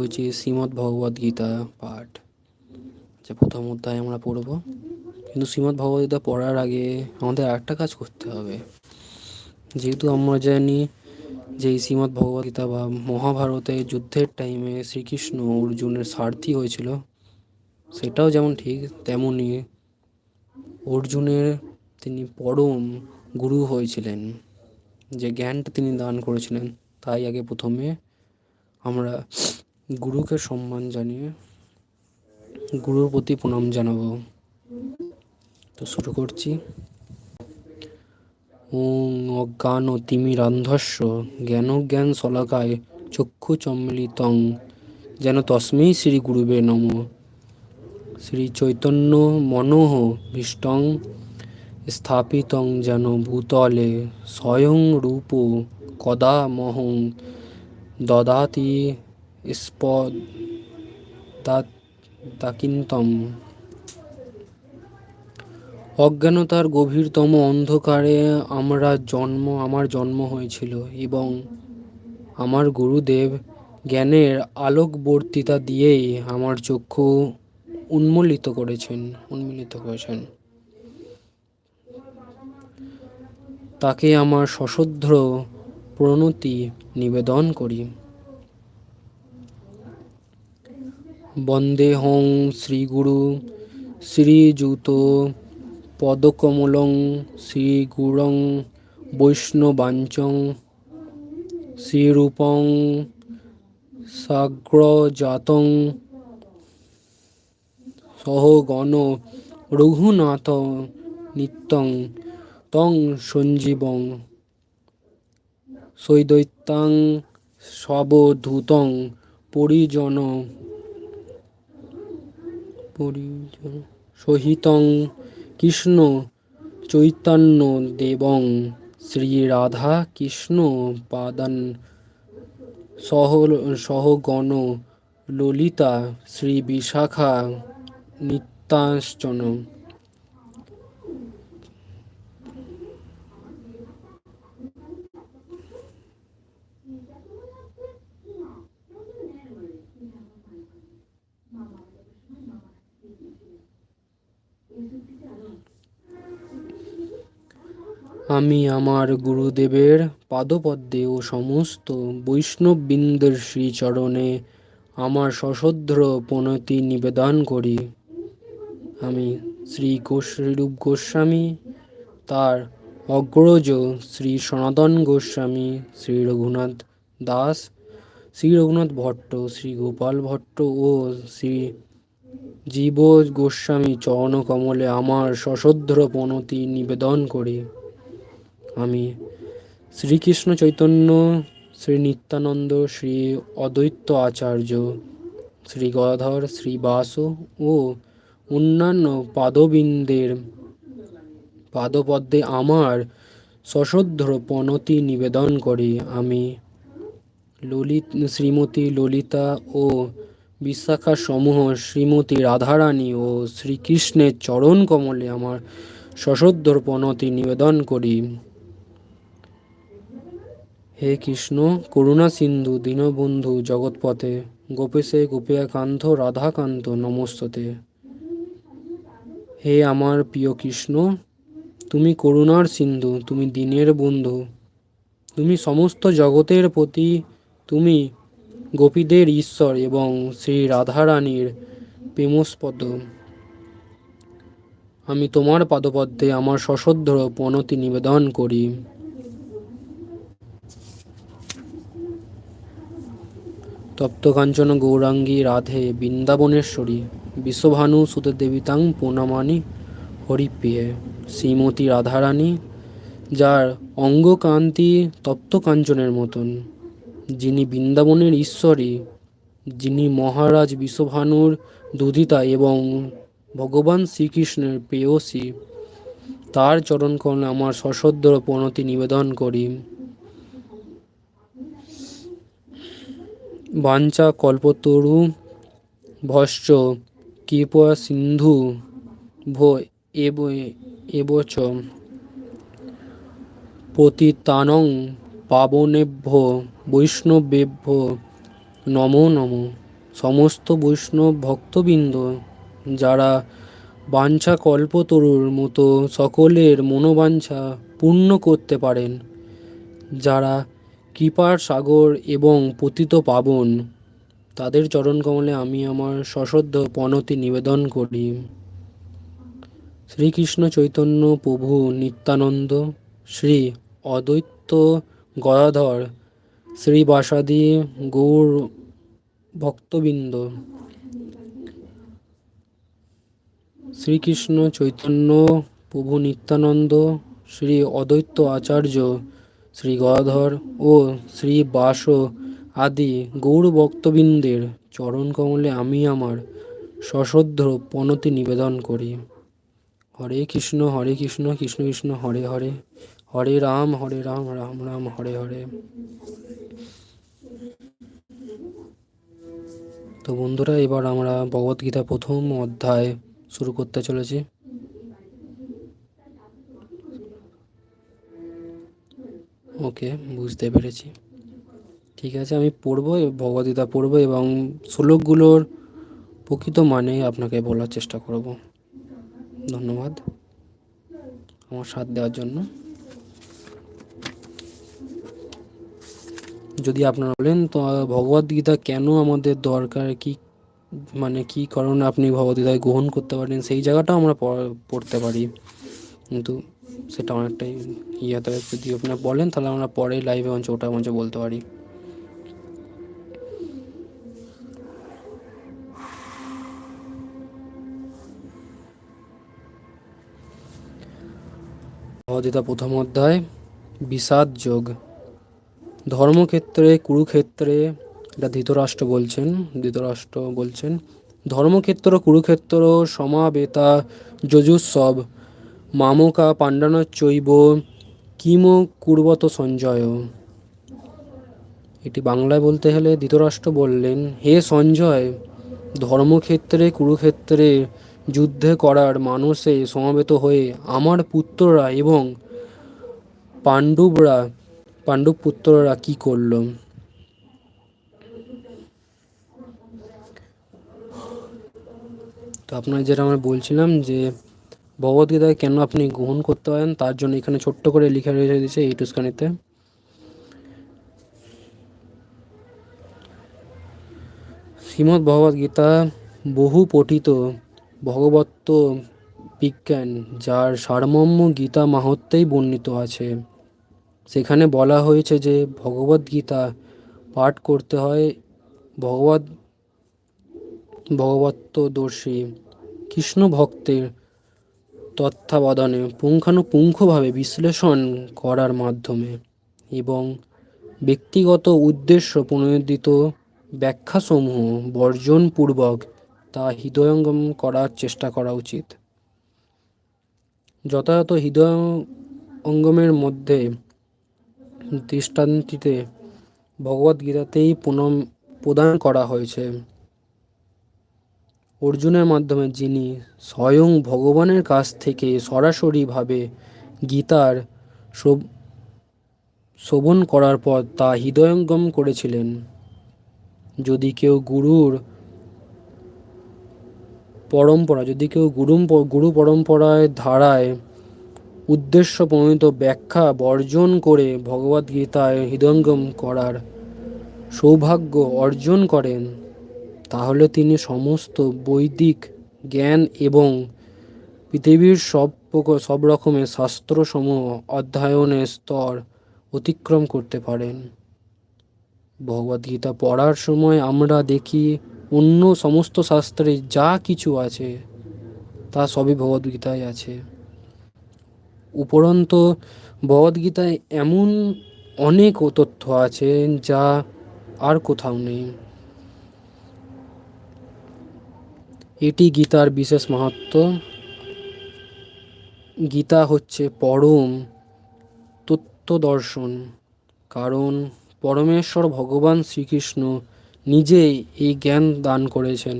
হচ্ছে শ্রীমদ্ ভগবদ গীতা পাঠ, যে প্রথম অধ্যায় আমরা পড়ব। কিন্তু শ্রীমদ্ ভগবদ গীতা পড়ার আগে আমাদের একটা কাজ করতে হবে। যেহেতু আমরা জানি যে শ্রীমদ্ ভগবদ গীতা বা মহাভারতে যুদ্ধের টাইমে শ্রীকৃষ্ণ অর্জুনের সারথি হয়েছিল, সেটাও যেমন ঠিক তেমনই অর্জুনের তিনি পরম গুরু হয়েছিলেন, যে জ্ঞানটা তিনি দান করেছিলেন, তাই আগে প্রথমে আমরা গুরুকে সম্মান জানিয়ে গুরুর প্রতি প্রণাম জানাব। তো শুরু করছি। ওং অজ্ঞান ও তিমিরান্ধস্য জ্ঞান জ্ঞান শলাকায় চক্ষু চম্মিলিতং যেন তস্মেই শ্রী গুরুবে নম। শ্রী চৈতন্য মনোহ ভীষ্টং স্থাপিতং যেন ভূতলে স্বয়ং রূপ কদা মহং দদাতি স্পদাকিন্তম অজ্ঞানতার গভীরতম অন্ধকারে আমরা জন্ম আমার জন্ম হয়েছিল এবং আমার গুরুদেব জ্ঞানের আলোকবর্তিতা দিয়েই আমার চক্ষু উন্মোলিত করেছেন, উন্মিলিত করেছেন। তাকে আমার সশ্রদ্ধ প্রণতি নিবেদন করি। বন্দেহং শ্রীগুরু শ্রীযুত পদকমলং শ্রীগুরং বৈষ্ণবাঞ্চং শ্রীরূপং সাগ্রজাতং সহগণ রঘুনাথ নিত্যং তং সঞ্জীবং সৈদৈত্যাং সবধূতং পরিজন পরিজন সহিতং কৃষ্ণ চৈতন্য দেবং শ্রী রাধা কৃষ্ণ পাদান সহ সহগণ ললিতা শ্রী বিশাখা নিত্যাশ্চন আমি আমার গুরুদেবের পাদপদ্মে ও সমস্ত বৈষ্ণববৃন্দের শ্রীচরণে আমার সশ্রদ্ধ প্রণতি নিবেদন করি। আমি শ্রী শ্রীরূপ গোস্বামী, তার অগ্রজ শ্রী সনাতন গোস্বামী, শ্রী রঘুনাথ দাস, শ্রী রঘুনাথ ভট্ট, শ্রী গোপাল ভট্ট ও শ্রী জীব গোস্বামী চরণকমলে আমার সশ্রদ্ধ প্রণতি নিবেদন করি। আমি শ্রীকৃষ্ণ চৈতন্য, শ্রী নিত্যানন্দ, শ্রী অদ্বৈত আচার্য, শ্রী গদাধর, শ্রী বাস ও অন্যান্য পাদবিন্দের পাদপদ্মে আমার সশ্রদ্ধ প্রণতি নিবেদন করি। আমি ললিত, শ্রীমতী ললিতা ও বিশাখা সমূহ শ্রীমতী রাধারানী ও শ্রীকৃষ্ণের চরণ কমলে আমার সশ্রদ্ধ প্রণতি নিবেদন করি। হে কৃষ্ণ, করুণা সিন্ধু, দীনবন্ধু জগৎপথে গোপেশে গোপিয়াকান্ত রাধাকান্ত নমস্ততে। হে আমার প্রিয় কৃষ্ণ, তুমি করুণার সিন্ধু, তুমি দিনের বন্ধু, তুমি সমস্ত জগতের প্রতি, তুমি গোপীদের ঈশ্বর এবং শ্রী রাধারানীর প্রেমস্পদ। আমি তোমার পাদপদ্মে আমার সশ্রদ্ধ প্রণতি নিবেদন করি। তপ্তকাঞ্চন গৌরাঙ্গী রাধে বৃন্দাবনেশ্বরী বিশ্বভানু সুতদেবিতাং প্রণামানি হরিপ্রিয়ে। শ্রীমতী রাধারানী, যার অঙ্গকান্তি তপ্তকাঞ্চনের মতন, যিনি বৃন্দাবনের ঈশ্বরী, যিনি মহারাজ বিশ্বভানুর দুধিতা এবং ভগবান শ্রীকৃষ্ণের প্রেয়সী, তার চরণকর্ণে আমার সশদ্র প্রণতি নিবেদন করি। বাঞ্চা কল্পতরু ভস্য কৃপা সিন্ধু ভো এব এবচ। পতিতানং পাবনেভ্য বৈষ্ণবেভ্য নমো নমো। সমস্ত বৈষ্ণব ভক্তবৃন্দ যারা বাঞ্ছা কল্পতরুর মতো সকলের মনোবাঞ্ছা পূর্ণ করতে পারেন, যারা কৃপার সাগর এবং পতিত পাবন, তাদের চরণকমলে আমি আমার সশ্রদ্ধ পনতি নিবেদন করি। শ্রীকৃষ্ণ চৈতন্য প্রভু নিত্যানন্দ, শ্রী অদ্বৈত গদাধর শ্রীবাসাদি গৌর ভক্তবৃন্দ। শ্রীকৃষ্ণ চৈতন্য প্রভু নিত্যানন্দ, শ্রী অদ্বৈত আচার্য শ্রী গদাধর ও শ্রী বাস আদি গৌর ভক্তবৃন্দের চরণ কমলে আমি আমার সশ্রদ্ধ পনতি নিবেদন করি। হরে কৃষ্ণ হরে কৃষ্ণ কৃষ্ণ কৃষ্ণ, হরে হরে। হরে রাম হরে রাম রাম রাম, হরে হরে। তো বন্ধুরা, এবার আমরা ভগবদ্গীতা প্রথম অধ্যায় শুরু করতে চলেছি। ওকে, বুঝতে পেরেছি। ঠিক আছে, আমি পড়ব ভগবদ্গীতা পড়ব এবং শ্লোকগুলোর প্রকৃত মানে আপনাকে বলার চেষ্টা করব। ধন্যবাদ আমার সাথ দেওয়ার জন্য। যদি আপনারা বলেন, তো ভগবদ্গীতা কেন আমাদের দরকার, কি মানে কি কারণে আপনি ভগবদ্গীতায় গ্রহণ করতে পারেন, সেই জায়গাটাও আমরা পড়তে পারি। কিন্তু সেটা অনেকটাই ইয়াতে যদি আপনারা বলেন, তাহলে আমরা পরে লাইভে মঞ্চে, ওটা মঞ্চে বলতে পারি। ভগবদ্গীতা প্রথম অধ্যায়, বিষাদ যোগ। ধর্মক্ষেত্রে, কুরুক্ষেত্রে, এটা ধৃতরাষ্ট্র বলছেন ধৃতরাষ্ট্র বলছেন, ধর্মক্ষেত্র, কুরুক্ষেত্র, সমাবেতা, যজুৎসব, মামকা, পাণ্ডানচৈব কিম কুর্বত সঞ্জয়? এটি বাংলায় বলতে হলে ধৃতরাষ্ট্র বললেন, হে সঞ্জয়, ধর্মক্ষেত্রে, কুরুক্ষেত্রে যুদ্ধে করার মানুষে সমাবেত হয়ে আমার পুত্ররা এবং পাণ্ডবরা, পাণ্ডব পুত্ররা কি করল? তো আপনার যেটা আমরা বলছিলাম যে ভগবদ্গীতায় কেন আপনি গ্রহণ করতে পারেন, তার জন্য এখানে ছোট্ট করে লিখে রয়েছে দিয়েছে এই টুসকানিতে শ্রীমদ্ ভগবদ্গীতা বহু পঠিত ভগবত্ব বিজ্ঞান, যার সারমর্ম গীতা মাহাত্মেই বর্ণিত আছে। সেখানে বলা হয়েছে যে, ভগবদ্গীতা পাঠ করতে হয় ভগবত ভগবত্বদর্শী কৃষ্ণ ভক্তের তত্ত্বাবধানে পুঙ্খানুপুঙ্খভাবে বিশ্লেষণ করার মাধ্যমে এবং ব্যক্তিগত উদ্দেশ্য প্রণোদিত ব্যাখ্যাসমূহ বর্জনপূর্বক তা হৃদয়ঙ্গম করার চেষ্টা করা উচিত। যথাযথ হৃদয় অঙ্গমের মধ্যে দৃষ্টান্তিতে ভগবদ্গীতাতেই পুনম প্রদান করা হয়েছে। অর্জুনের মাধ্যমে যিনি স্বয়ং ভগবানের কাছ থেকে সরাসরিভাবে গীতার শোভন করার পর তা হৃদয়ঙ্গম করেছিলেন। যদি কেউ গুরুর পরম্পরা, যদি কেউ গুরু গুরু পরম্পরায় ধারায় উদ্দেশ্য প্রণীত ব্যাখ্যা বর্জন করে ভগবদ্গীতায় হৃদয়ঙ্গম করার সৌভাগ্য অর্জন করেন তাহলে তিনি সমস্ত বৈদিক জ্ঞান এবং পৃথিবীর সব সব রকমের শাস্ত্রসমূহ অধ্যয়নের স্তর অতিক্রম করতে পারেন। ভগবদ্গীতা পড়ার সময় আমরা দেখি অন্য সমস্ত শাস্ত্রে যা কিছু আছে, তা সবই ভগবদ্গীতায় আছে। উপরন্ত ভগবদ্গীতায় এমন অনেক তথ্য আছে যা আর কোথাও নেই। এটি গীতার বিশেষ মাহাত্ম। গীতা হচ্ছে পরম তত্ত্ব দর্শন কারণ পরমেশ্বর ভগবান শ্রীকৃষ্ণ নিজেই এই জ্ঞান দান করেছেন।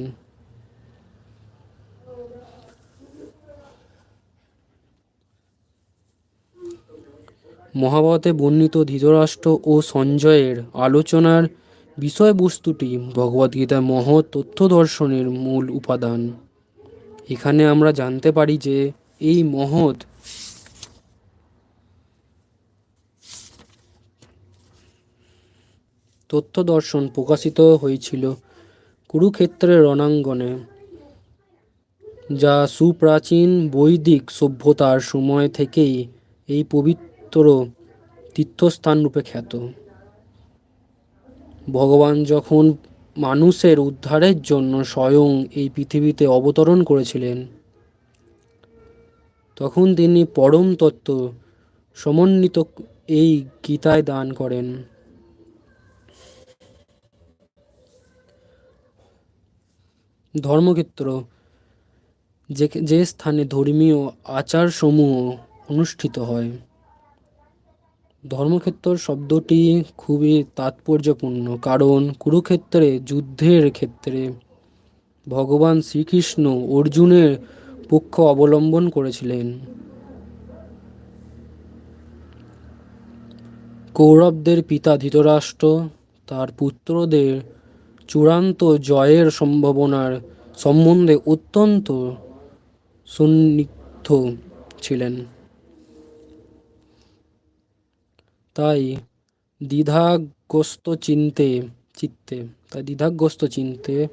মহাভারতে বর্ণিত ধৃতরাষ্ট্র ও সঞ্জয়ের আলোচনার বিষয়বস্তুটি ভগবদ্গীতার মহৎ তথ্য দর্শনের মূল উপাদান। এখানে আমরা জানতে পারি যে এই মহৎ তথ্য দর্শন প্রকাশিত হয়েছিল কুরুক্ষেত্রের রণাঙ্গনে, যা সুপ্রাচীন বৈদিক সভ্যতার সময় থেকেই এই পবিত্র তীর্থস্থান রূপে খ্যাত। ভগবান যখন মানুষের উদ্ধারের জন্য স্বয়ং এই পৃথিবীতে অবতরণ করেছিলেন, তখন তিনি পরম তত্ত্ব সমন্বিত এই গীতায় দান করেন। ধর্মক্ষেত্র, যে স্থানে ধর্মীয় আচারসমূহ অনুষ্ঠিত হয় ধর্মক্ষেত্র শব্দটি খুবই তাৎপর্যপূর্ণ, কারণ কুরুক্ষেত্রে, যুদ্ধের ক্ষেত্রে ভগবান শ্রীকৃষ্ণ অর্জুনের পক্ষ অবলম্বন করেছিলেন। কৌরবদের পিতা ধৃতরাষ্ট্র, তার পুত্রদের চূড়ান্ত জয়ের সম্ভাবনার সম্বন্ধে অত্যন্ত সন্নিগ্ধ ছিলেন। তাই দ্বিধাগ্রস্ত চিনতে, চিত্তে, তাই দ্বিধাগ্রস্ত চিনতে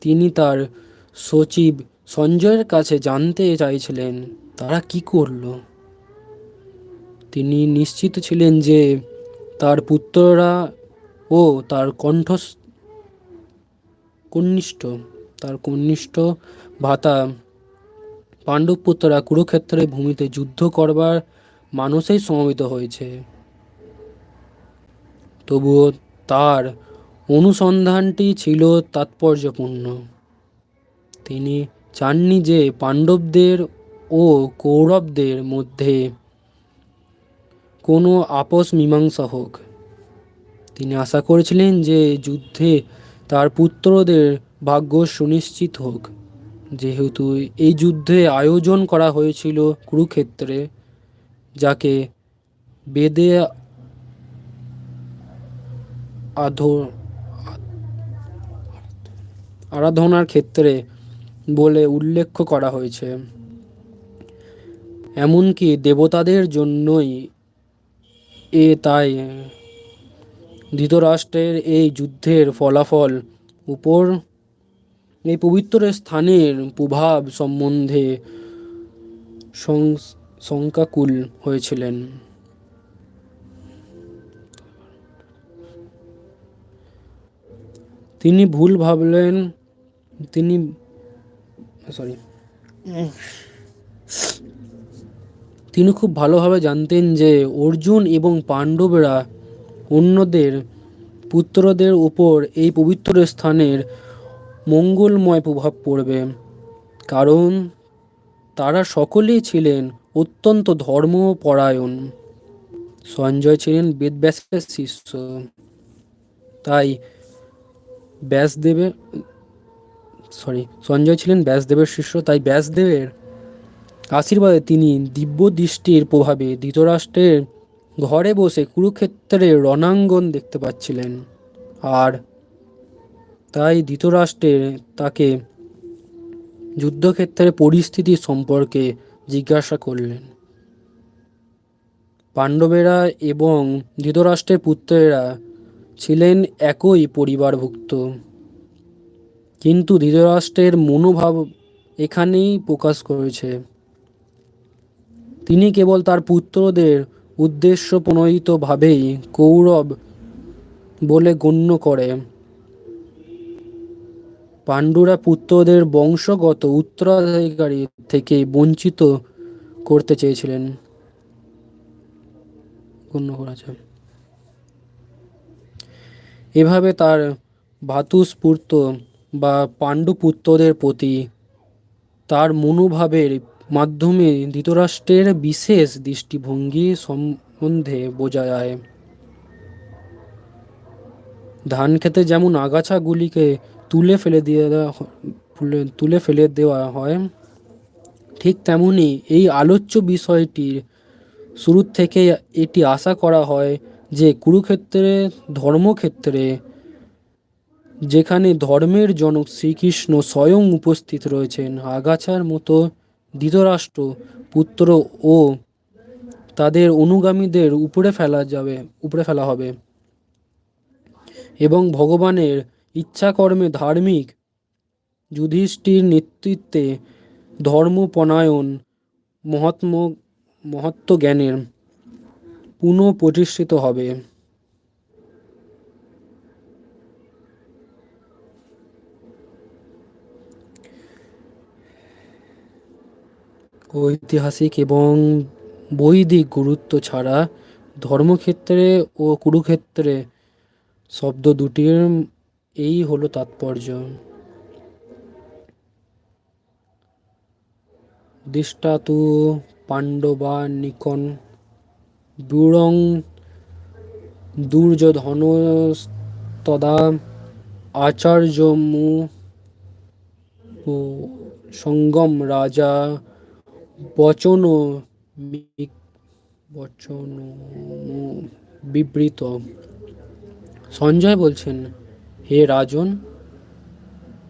তিনি তার সচিব সঞ্জয়ের কাছে জানতে চাইছিলেন, তারা কি করল? তিনি নিশ্চিত ছিলেন যে তার পুত্ররা ও তার কণ্ঠ কনিষ্ঠ, তার কনিষ্ঠ ভাতা পাণ্ডব পুত্ররা কুরুক্ষেত্রের ভূমিতে যুদ্ধ করবার মানুষেই সমবেত হয়েছে। তবুও তার অনুসন্ধানটি ছিল তাৎপর্যপূর্ণ। তিনি চাননি যে পাণ্ডবদের ও কৌরবদের মধ্যে কোনো আপোষ মীমাংসা হোক। তিনি আশা করেছিলেন যে যুদ্ধে তার পুত্রদের ভাগ্য সুনিশ্চিত হোক। যেহেতু এই যুদ্ধে আয়োজন করা হয়েছিল কুরুক্ষেত্রে, যাকে বেদে আরাধনার ক্ষেত্রে বলে উল্লেখ করা হয়েছে। এমনকি দেবতাদের জন্যই এ তাই ধৃতরাষ্ট্রের এই যুদ্ধের ফলাফল উপর এই পবিত্র স্থানের প্রভাব সম্বন্ধে শঙ্কাকুল হয়েছিলেন। তিনি ভুল ভাবলেন, তিনি সরি তিনি খুব ভালোভাবে জানতেন যে অর্জুন এবং পাণ্ডবরা অন্যদের পুত্রদের উপর এই পবিত্র স্থানের মঙ্গলময় প্রভাব পড়বে। কারণ তারা সকলেই ছিলেন অত্যন্ত ধর্মপরায়ণ। সঞ্জয় ছিলেন বেদব্যাসের শিষ্য। তাই ব্যাসদেবের সরি সঞ্জয় ছিলেন ব্যাসদেবের শিষ্য, তাই ব্যাসদেবের আশীর্বাদে তিনি দিব্য দৃষ্টির প্রভাবে ধৃতরাষ্ট্রের ঘরে বসে কুরুক্ষেত্রের রণাঙ্গন দেখতে পাচ্ছিলেন। আর তাই ধৃতরাষ্ট্রের তাকে যুদ্ধক্ষেত্রের পরিস্থিতি সম্পর্কে জিজ্ঞাসা করলেন। পাণ্ডবেরা এবং ধৃতরাষ্ট্রের পুত্রেরা ছিলেন একই পরিবারভুক্ত। কিন্তু ধৃতরাষ্ট্রের মনোভাব এখানেই প্রকাশ করেছে। তিনি কেবল তার পুত্রদের উদ্দেশ্য প্রণোদিতভাবেই কৌরব বলে গণ্য করে। পাণ্ডুরা পুত্রদের বংশগত উত্তরাধিকারী থেকে বঞ্চিত করতে চেয়েছিলেন। গণ্য করা যায় এভাবে তার ভাতুস্ফূর্ত বা পাণ্ডুপুত্রদের প্রতি তার মনোভাবের মাধ্যমে ধৃতরাষ্ট্রের বিশেষ দৃষ্টিভঙ্গি সম্বন্ধে বোঝা যায়। ধান খেতে যেমন আগাছাগুলিকে তুলে ফেলে দিয়ে দেওয়া তুলে ফেলে দেওয়া হয়, ঠিক তেমনি এই আলোচ্য বিষয়টির শুরু থেকে এটি আশা করা হয় যে কুরুক্ষেত্রে, ধর্মক্ষেত্রে, যেখানে ধর্মের জনক শ্রীকৃষ্ণ স্বয়ং উপস্থিত রয়েছেন, আগাছার মতো ধৃতরাষ্ট্র, পুত্র ও তাদের অনুগামীদের উপরে ফেলা যাবে, উপরে ফেলা হবে এবং ভগবানের ইচ্ছাকর্মে ধার্মিক যুধিষ্ঠির নেতৃত্বে ধর্মপনায়ন মহাত্ম মহত্ব জ্ঞানের পুনঃপ্রতিষ্ঠিত হবে। ঐতিহাসিক এবং বৈদিক গুরুত্ব ছাড়া ধর্মক্ষেত্রে ও কুরুক্ষেত্রে শব্দ দুটির এই হলো তাৎপর্য। দৃষ্টাতু, পাণ্ডবা, নিকন ব্যুরং দুর্যোধন তদা আচার্যমু সঙ্গম রাজা বচন বচন বিবৃত। সঞ্জয় বলছেন, হে রাজন,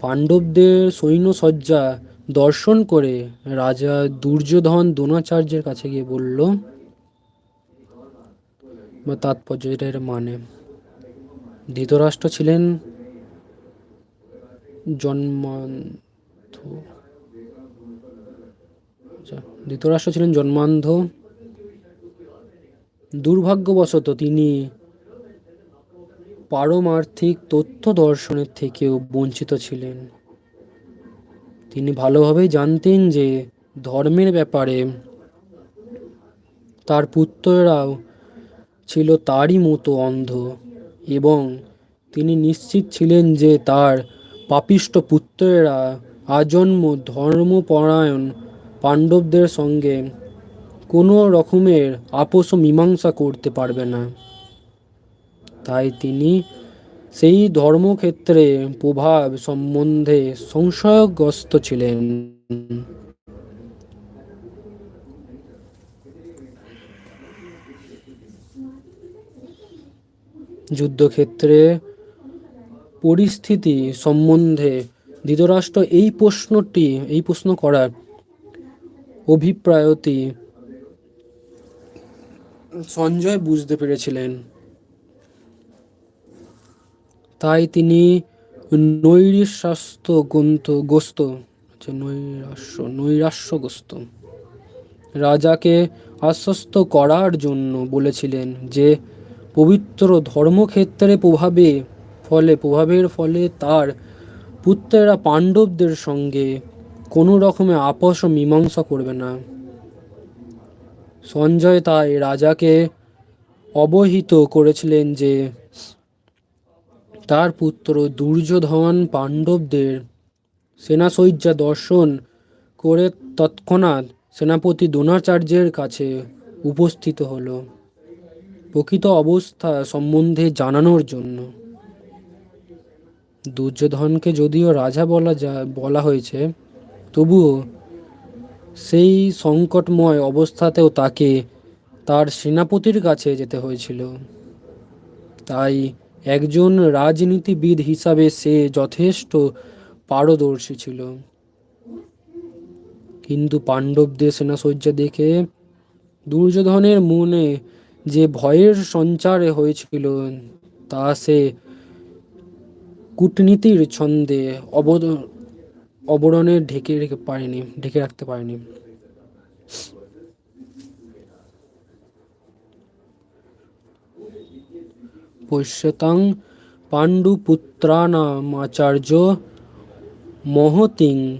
পাণ্ডবদের সৈন্যসজ্জা দর্শন করে রাজা দুর্যোধন দ্রোণাচার্যের কাছে গিয়ে বলল বা তাৎপর্য এটা মানে। ধৃতরাষ্ট্র ছিলেন জন্মান্ধ। আচ্ছা, ধৃতরাষ্ট্র ছিলেন জন্মান্ধ। দুর্ভাগ্যবশত তিনি পারমার্থিক তথ্য দর্শনের থেকেও বঞ্চিত ছিলেন। তিনি ভালোভাবেই জানতেন যে ধর্মের ব্যাপারে তার পুত্ররাও ছিল তারই মতো অন্ধ এবং তিনি নিশ্চিত ছিলেন যে তার পাপিষ্ট পুত্রেরা আজন্ম ধর্মপরায়ণ পাণ্ডবদের সঙ্গে কোনো রকমের আপোষ মীমাংসা করতে পারবে না। তাই তিনি সেই ধর্মক্ষেত্রে প্রভাব সম্বন্ধে সংশয়গ্রস্ত ছিলেন। যুদ্ধক্ষেত্রে পরিস্থিতি সম্বন্ধে ধৃতরাষ্ট্র এই প্রশ্নটি, এই প্রশ্ন করার অভিপ্রায়টি সঞ্জয় বুঝতে পেরেছিলেন। তাই তিনি নৈরাস্যস্ত গ্রন্থ গোস্ত আচ্ছা নৈরাস্য নৈরাস্যগ্রস্ত রাজাকে আশ্বস্ত করার জন্য বলেছিলেন যে পবিত্র ধর্মক্ষেত্রে প্রভাবে ফলে, প্রভাবের ফলে তার পুত্রেরা পাণ্ডবদের সঙ্গে কোনো রকমে আপোষ ও মীমাংসা করবে না। সঞ্জয় তাই রাজাকে অবহিত করেছিলেন যে তার পুত্র দুর্যোধন পাণ্ডবদের সেনাসজ্জা দর্শন করে তৎক্ষণাৎ সেনাপতি দ্রোণাচার্যের কাছে উপস্থিত হলো। প্রকৃত অবস্থা সম্বন্ধে জানানোর জন্য। দুর্যোধনকে যদিও রাজা বলা যা, বলা হয়েছে, তবুও সেই সংকটময় অবস্থাতেও তাকে তার সেনাপতির কাছে যেতে হয়েছিল। তাই একজন রাজনীতিবিদ হিসাবে সে যথেষ্ট পারদর্শী ছিল। কিন্তু পাণ্ডবদের সেনাসজ্জা দেখে দুর্যোধনের মনে যে ভয়ের সঞ্চার হয়েছিল, তা সে কূটনীতির ছন্দে অবদ, অবরণে ঢেকে রেখে পারেনি, ঢেকে রাখতে পারেনি। পশ্যতাং পাণ্ডুপুত্রানামাচার্য মহতিং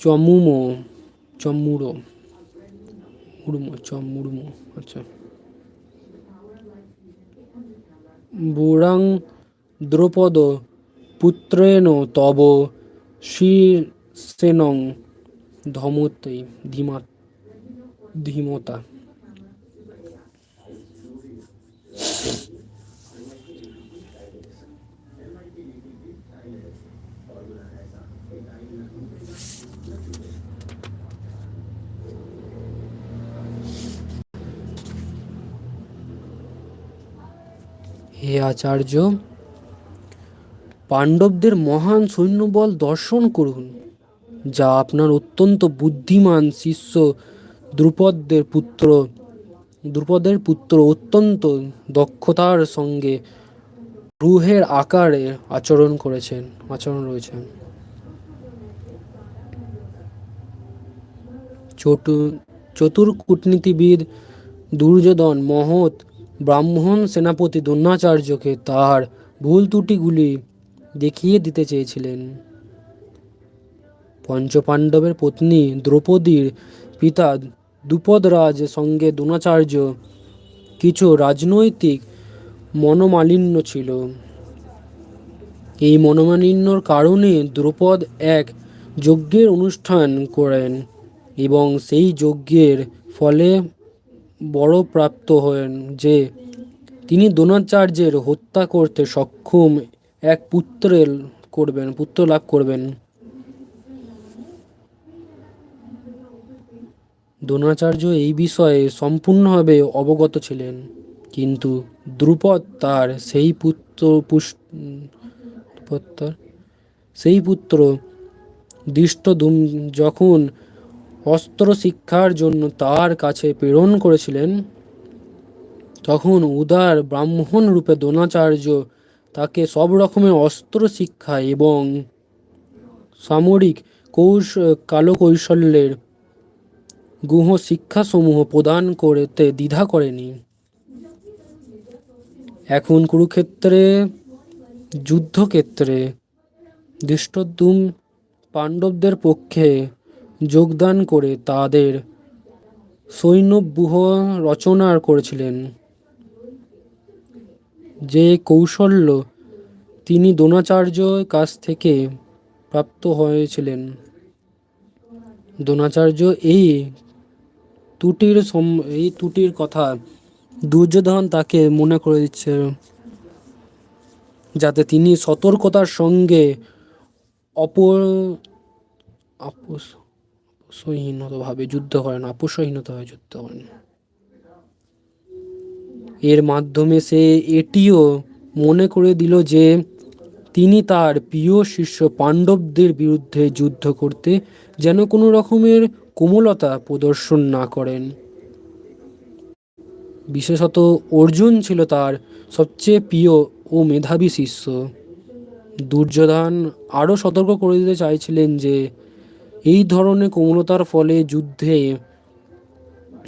চমুম চমুড়ো মুড়মো চমুড়মো আচ্ছা। বুড়াং দ্রৌপদ পুত্রেন তব শীর্ষেনং ধমতে ধীমা ধীমতা। হে আচার্য, পাণ্ডবদের মহান সৈন্যবল দর্শন করুন, যা আপনার অত্যন্ত বুদ্ধিমান শিষ্য দ্রুপদের পুত্র দ্রুপদের পুত্র অত্যন্ত দক্ষতার সঙ্গে রুহের আকারে আচরণ করেছেন, আচরণ রয়েছেন। চতুর কূটনীতিবিদ দুর্যোধন মহৎ ব্রাহ্মণ সেনাপতি দ্রোণাচার্যকে তার ভুল ত্রুটিগুলি দেখিয়ে দিতে চেয়েছিলেন। পঞ্চপাণ্ডবের পত্নী দ্রৌপদীর পিতা দ্রুপদরাজ সঙ্গে দ্রোণাচার্য কিছু রাজনৈতিক মনোমালিন্য ছিল। এই মনোমালিন্যর কারণে দ্রুপদ এক যজ্ঞের অনুষ্ঠান করেন এবং সেই যজ্ঞের ফলে বড় প্রাপ্ত হন যে তিনি দ্রোণাচার্যের হত্যা করতে সক্ষম এক পুত্রের করবেন, পুত্র লাভ করবেন। দ্রোণাচার্য এই বিষয়ে সম্পূর্ণভাবে অবগত ছিলেন, কিন্তু দ্রুপদ তার সেই পুত্র সেই পুত্র দৃষ্টদুম যখন অস্ত্র শিক্ষার জন্য তার কাছে প্রেরণ করেছিলেন। তখন উদার ব্রাহ্মণ রূপে দ্রোণাচার্য তাকে সব রকমের অস্ত্র শিক্ষা এবং সামরিক কৌশ কালো কৌশল্যের গুহ শিক্ষাসমূহ প্রদান করতে দ্বিধা করেনি। এখন কুরুক্ষেত্রে, যুদ্ধক্ষেত্রে দৃষ্টদ্যুম পাণ্ডবদের পক্ষে যোগদান করে তাদের সৈন্যব্যূহ রচনা করেছিলেন। যে কৌশল্য তিনি দ্রোণাচার্য কাছ থেকে প্রাপ্ত হয়েছিলেন। দ্রোণাচার্য এই ত্রুটির সম- এই ত্রুটির কথা দুর্যোধন তাকে মনে করে দিচ্ছে যাতে তিনি সতর্কতার সঙ্গে অপর আপোষ আপোষহীনতাভাবে যুদ্ধ করেন আপোষহীনতাভাবে যুদ্ধ করেন এর মাধ্যমে সে এটিও মনে করে দিল যে তিনি তার প্রিয় শিষ্য পাণ্ডবদের বিরুদ্ধে যুদ্ধ করতে যেন কোনো রকমের কোমলতা প্রদর্শন না করেন। বিশেষত অর্জুন ছিল তার সবচেয়ে প্রিয় ও মেধাবী শিষ্য। দুর্যোধন আরও সতর্ক করে দিতে চাইছিলেন যে এই ধরনের কোমলতার ফলে যুদ্ধে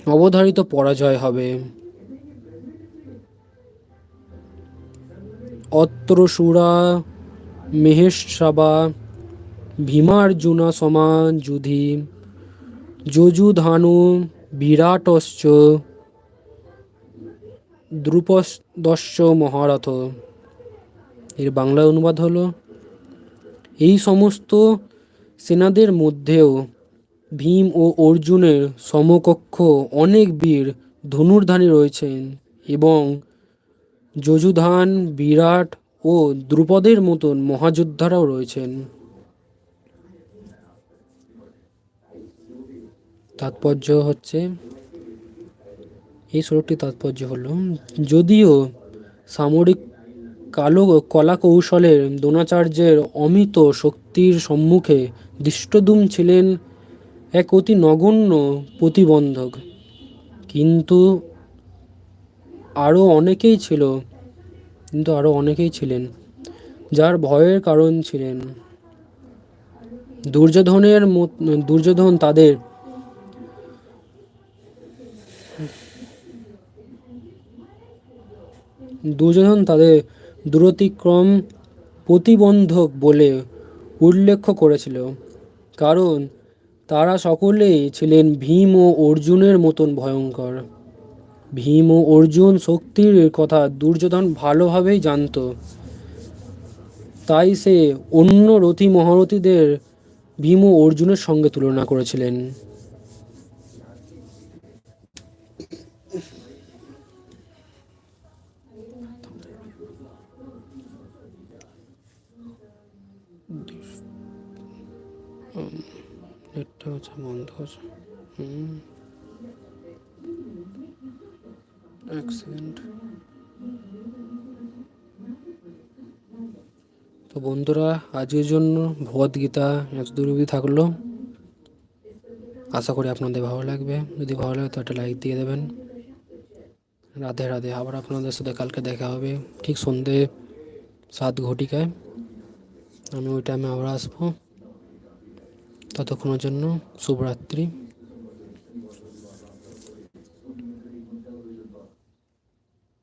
অবধারিত পরাজয় হবে। অত্রসুরা মেহেশাবা ভীমার্জুনা সমান যুধি যজুধানু বিরাটশ্চ দ্রুপদশ্চ মহারথ। এর বাংলা অনুবাদ হলো, এই সমস্ত সেনাদের মধ্যেও ভীম ও অর্জুনের সমকক্ষ অনেক বীর ধনুর্ধারী রয়েছেন এবং যজুধান বিরাট ও দ্রুপদের মতন মহাযোদ্ধারাও রয়েছেন। তাৎপর্য হচ্ছে, এই শ্লোকটির তাৎপর্য হলো, যদিও সামরিক কালো কলা কৌশলের দ্রোণাচার্যের অমিত শক্তির সম্মুখে দৃষ্টদুম ছিলেন এক অতি নগণ্য প্রতিবন্ধক। কিন্তু আরও অনেকেই ছিল, কিন্তু আরও অনেকেই ছিলেন, যার ভয়ের কারণ ছিলেন। দুর্যোধনের দুর্যোধন তাদের দুর্যোধন তাদের দূরতিক্রম প্রতিবন্ধক বলে উল্লেখ করেছিল। কারণ তারা সকলেই ছিলেন ভীম ও অর্জুনের মতন ভয়ঙ্কর। ভীম ও অর্জুন শক্তির কথা দুর্যোধন ভালোভাবেই জানত। তাই সে অন্য রথী মহারথীদের ভীম ও অর্জুনের সঙ্গে তুলনা করেছিলেন। হচ্ছে বন্ধ আছে। হুম। তো বন্ধুরা, আজকের জন্য ভগবদ্গীতা এত দূর অবধি থাকল। আশা করি আপনাদের ভালো লাগবে। যদি ভালো লাগে, তো একটা লাইক দিয়ে দেবেন। রাধে রাধে। আবার আপনাদের সাথে কালকে দেখা হবে ঠিক সন্ধে সাত ঘটিকায়। আমি ওই টাইমে আবার আসব। ততক্ষণের জন্য শুভরাত্রি।